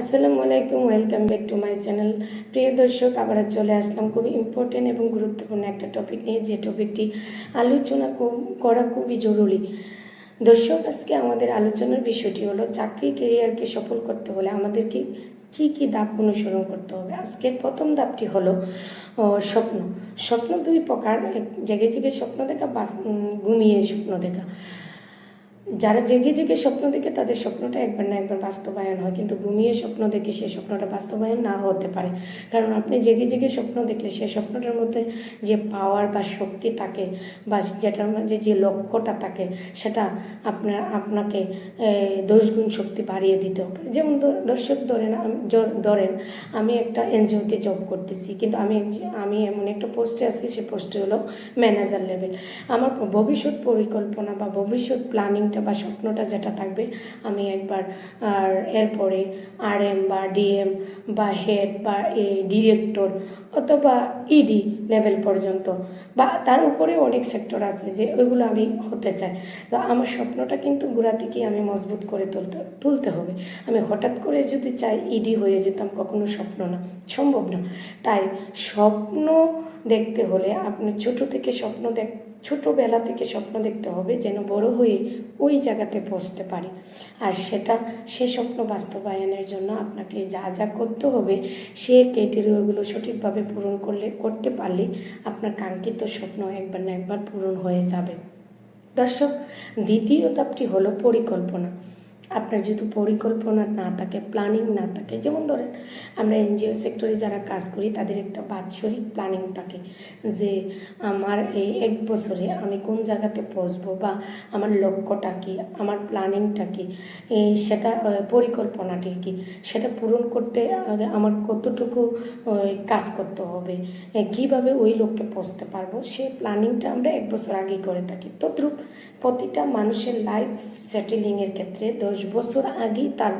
আসসালামু আলাইকুম welcome back to my channel. প্রিয় দর্শক আবার চলে আসলাম খুবই ইম্পর্টেন্ট এবং গুরুত্বপূর্ণ একটা টপিক নিয়ে যে টপিকটি আলোচনা করা খুবই জরুরি। দর্শক আজকে আমাদের আলোচনার বিষয়টি হলো চাকরি কেরিয়ারকে সফল করতে হলে আমাদেরকে কি কি ধাপ অনুসরণ করতে হবে? আজকের প্রথম ধাপটি হলো স্বপ্ন। স্বপ্ন দুই প্রকার। জেগে জেগে স্বপ্ন দেখা উম, ঘুমিয়ে স্বপ্ন দেখা। যারা জেগে জেগে স্বপ্ন দেখে তাদের স্বপ্নটা একবার না একবার বাস্তবায়ন হয়। কিন্তু ঘুমিয়ে স্বপ্ন দেখে সেই স্বপ্নটা বাস্তবায়ন না হতে পারে। কারণ আপনি জেগে জেগে স্বপ্ন দেখলে সেই স্বপ্নটার মধ্যে যে পাওয়ার বা শক্তি থাকে বা যেটার মধ্যে যে লক্ষ্যটা থাকে সেটা আপনার আপনাকে এ, দশ গুণ শক্তি বাড়িয়ে দিতে হবে। যেমন দর্শক ধরেন ধরেন আমি একটা এনজিওতে জব করতেছি। কিন্তু আমি আমি এমন একটা পোস্টে আছি সে পোস্টে হলো ম্যানেজার লেভেল আমার ভবিষ্যৎ পরিকল্পনা বা ভবিষ্যৎ প্ল্যানিংটা বা স্বপ্নটা যেটা থাকবে, আমি একবার, আর এরপরে আর এম বা ডিএম বা হেড বা এ ডিরেক্টর অথবা ইডি লেভেল পর্যন্ত। বা তার উপরে অনেক সেক্টর আছে যে ওইগুলো আমি হতে চাই। তো আমার স্বপ্নটা কিন্তু গোড়া থেকে আমি মজবুত করে তুলতে তুলতে হবে। আমি হঠাৎ করে যদি চাই ইডি হয়ে যেতাম কখনো স্বপ্ন না, সম্ভব না। তাই স্বপ্ন দেখতে হলে আপনি ছোট থেকে স্বপ্ন দেখ, ছোটোবেলা থেকে স্বপ্ন দেখতে হবে যেন বড় হয়ে ওই জায়গাতে পৌঁছতে পারে। আর সেটা, সে স্বপ্ন বাস্তবায়নের জন্য আপনাকে যা যা করতে হবে, সে ক্রাইটেরিয়াগুলো সঠিকভাবে পূরণ করলে, করতে পারলে আপনার কাঙ্ক্ষিত স্বপ্ন একবার না একবার পূরণ হয়ে যাবে। দর্শক দ্বিতীয় ধাপটি হলো পরিকল্পনা। আপনার যদি পরিকল্পনা না থাকে প্ল্যানিং না থাকে, যেমন ধরেন আমরা এনজিও সেক্টরে যারা কাজ করি, তাদের একটা বাৎসরিক প্ল্যানিং থাকে যে আমার এই এক বছরে আমি কোন জায়গাতে পৌঁছবো বা আমার লক্ষ্যটা কী, আমার প্ল্যানিংটা কী, এই সেটা পরিকল্পনাটি কি, সেটা পূরণ করতে আমার কতটুকু কাজ করতে হবে কীভাবে ওই লক্ষ্যে পৌঁছতে পারব সেই প্ল্যানিংটা আমরা এক বছর আগে করে থাকি। তদ্রূপ প্রতিটা মানুষের লাইফ সেটেলিংয়ের ক্ষেত্রে দশ বছর আগেই তার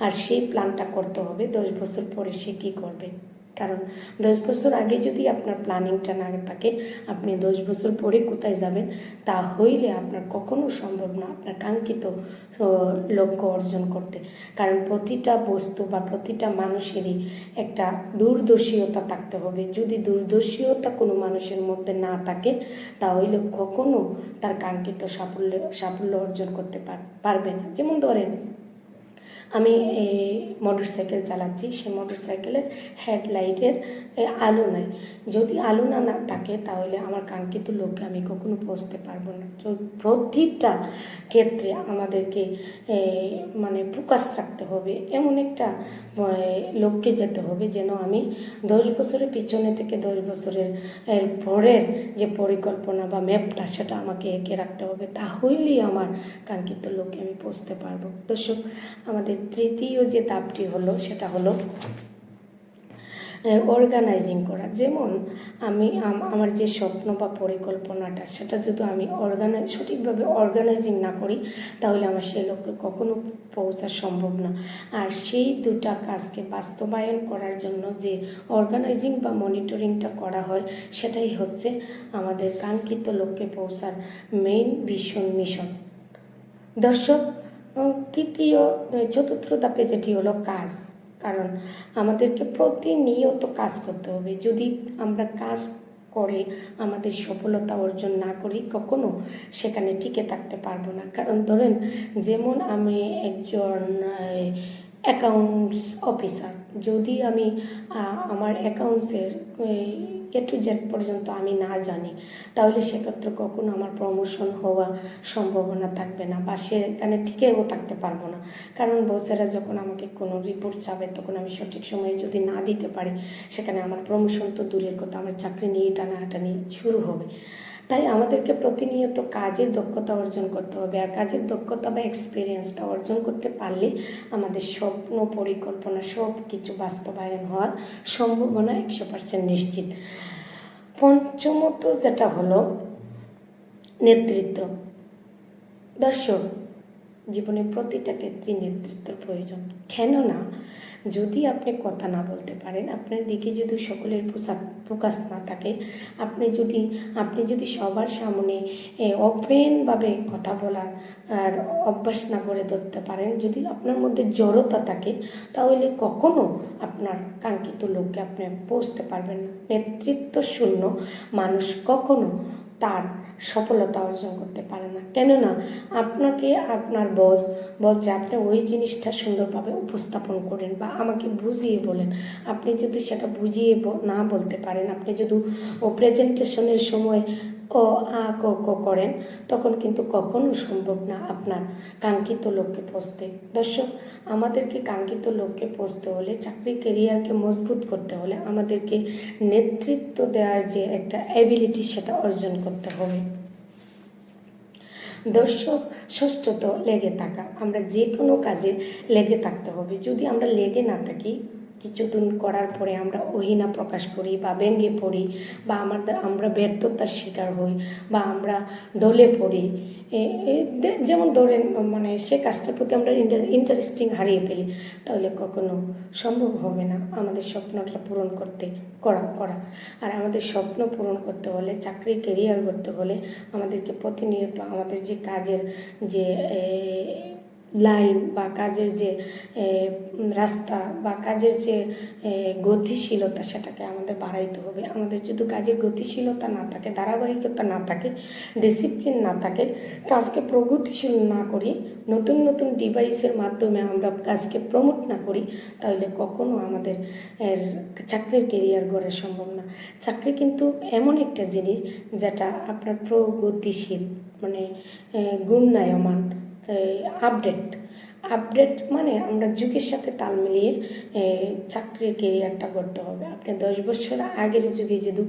আর সেই প্ল্যানটা করতে হবে। দশ বছর পরে সে কী করবে? কারণ দশ বছর আগে যদি আপনার প্ল্যানিংটা না থাকে, আপনি দশ বছর পরে কোথায় যাবেন, তা হইলে আপনার কখনো সম্ভব না আপনার কাঙ্ক্ষিত লক্ষ্য অর্জন করতে। কারণ প্রতিটা বস্তু বা প্রতিটা মানুষেরই একটা দূরদর্শীয়তা থাকতে হবে। যদি দূরদর্শীয়তা কোনো মানুষের মধ্যে না থাকে তা তাহলে কখনো তার কাঙ্ক্ষিত সাফল্য সাফল্য অর্জন করতে পার- পারবে না। যেমন ধরেন আমি মোটর সাইকেল চালাচ্ছি সে মোটর সাইকেলের হেডলাইটের আলো নাই। যদি আলো না না থাকে, তাহলে আমার কাঙ্ক্ষিত লক্ষ্যে আমি কখনো পৌঁছতে পারব না। তো প্রতিটা ক্ষেত্রে আমাদেরকে মানে ফোকাস রাখতে হবে। এমন একটা লক্ষ্যে যেতে হবে যেন আমি দশ বছরের পিছনে থেকে দশ বছরের পরের যে পরিকল্পনা বা ম্যাপটা সেটা আমাকে এঁকে রাখতে হবে। তাহলেই আমার কাঙ্ক্ষিত লক্ষ্যে আমি পৌঁছতে পারব। দর্শক, আমাদের তৃতীয় যে ধাপটি হলো, সেটা হলো অর্গানাইজিং করা। যেমন আমি আমার যে স্বপ্ন বা পরিকল্পনাটা, সেটা যদি আমি অর্গানাইজ সঠিকভাবে অর্গানাইজিং না করি, তাহলে আমার সেই লক্ষ্যে কখনো পৌঁছা সম্ভব না। আর সেই দুটা কাজকে বাস্তবায়ন করার জন্য যে অর্গানাইজিং বা মনিটরিংটা করা হয়, সেটাই হচ্ছে আমাদের কাঙ্ক্ষিত লক্ষ্যে পৌঁছার মেইন ভীষণ মিশন দর্শক তৃতীয় চতুর্থ ধাপে যেটি হলো কাজ। কারণ আমাদেরকে প্রতিনিয়ত কাজ করতে হবে। যদি আমরা কাজ করে আমাদের সফলতা অর্জন না করি, কখনো সেখানে টিকে থাকতে পারব না। কারণ ধরেন, যেমন আমি একজন অ্যাকাউন্টস অফিসার যদি আমি আমার অ্যাকাউন্টসের এ টু জেড পর্যন্ত আমি না জানি, তাহলে সেক্ষেত্রে কখনো আমার প্রমোশন হওয়া সম্ভাবনা থাকবে না বা সেখানে টিকেও থাকতে পারব না। কারণ বসেরা যখন আমাকে কোনো রিপোর্ট চাবে, তখন আমি সঠিক সময়ে যদি না দিতে পারি, সেখানে আমার প্রমোশন তো দূরের কথা, আমার চাকরি নিয়ে টানাহাটানি শুরু হবে। তাই আমাদেরকে প্রতিনিয়ত কাজের দক্ষতা অর্জন করতে হবে আর কাজের দক্ষতা বা এক্সপিরিয়েন্সটা অর্জন করতে পারলে আমাদের স্বপ্ন পরিকল্পনা সব কিছু বাস্তবায়ন হওয়ার সম্ভাবনা একশো পার্সেন্ট নিশ্চিত। পঞ্চমত যেটা হলো নেতৃত্ব। দর্শক, জীবনে প্রতিটা ক্ষেত্রে নেতৃত্বের প্রয়োজন। কেননা যদি আপনি কথা না বলতে পারেন, আপনার দিকে যদি সকলের পোশাক প্রকাশ না থাকে, আপনি যদি আপনি যদি সবার সামনে ওপেনভাবে কথা বলার, আর অভ্যাস না করে ধরতে পারেন, যদি আপনার মধ্যে জড়তা থাকে, তাহলে কখনো আপনার কাঙ্ক্ষিত লোককে আপনি পৌঁছতে পারবেন না। নেতৃত্ব শূন্য মানুষ কখনো তার সফলতা অর্জন করতে পারে না। কেননা আপনাকে আপনার বস বলছে, আপনি ওই জিনিসটা সুন্দরভাবে উপস্থাপন করেন বা আমাকে বুঝিয়ে বলেন। আপনি যদি সেটা বুঝিয়ে না বলতে পারেন, আপনি যদি ও প্রেজেন্টেশনের সময় ও, আ, ক ক করেন, তখন কিন্তু কখনো সম্ভব না আপনার কাঙ্ক্ষিত লক্ষ্যে পৌঁছতে। দর্শক, আমাদেরকে কাঙ্ক্ষিত লক্ষ্যে পৌঁছতে হলে, চাকরি কেরিয়ারকে মজবুত করতে হলে আমাদেরকে নেতৃত্ব দেওয়ার যে একটা অ্যাবিলিটি সেটা অর্জন করতে হবে। দর্শক, ষষ্ঠত লেগে থাকা, আমরা যে কোনো কাজে লেগে থাকতে হবে। যদি আমরা লেগে না থাকি কিছুদিন করার পরে আমরা অহিনা প্রকাশ করি বা ব্যঙ্গে পড়ি বা আমাদের, আমরা ব্যর্থতার শিকার হই বা আমরা ডলে পড়ি। যেমন ধরেন মানে সে কাজটার প্রতি আমরা ইন্টারেস্টিং হারিয়ে ফেলি, তাহলে কখনো সম্ভব হবে না আমাদের স্বপ্নটা পূরণ করতে, করা করা। আর আমাদের স্বপ্ন পূরণ করতে হলে, চাকরি কেরিয়ার করতে হলে আমাদেরকে প্রতিনিয়ত আমাদের যে কাজের যে লাইন বা কাজের যে রাস্তা বা কাজের যে গতিশীলতা সেটাকে আমাদের বাড়াইতে হবে। আমাদের যদি কাজের গতিশীলতা না থাকে, ধারাবাহিকতা না থাকে ডিসিপ্লিন না থাকে, কাজকে প্রগতিশীল না করি, নতুন নতুন ডিভাইসের মাধ্যমে আমরা কাজকে প্রমোট না করি, তাহলে কখনো আমাদের চাকরির কেরিয়ার গড়া সম্ভব না। চাকরি কিন্তু এমন একটা জিনিস যেটা আপনার প্রগতিশীল মানে গুণায়মান। আপডেট আপডেট মানে আমরা যুগের সাথে তাল মিলিয়ে চাকরির কেরিয়ারটা করতে হবে। আপনি দশ বছর আগের যুগে যদি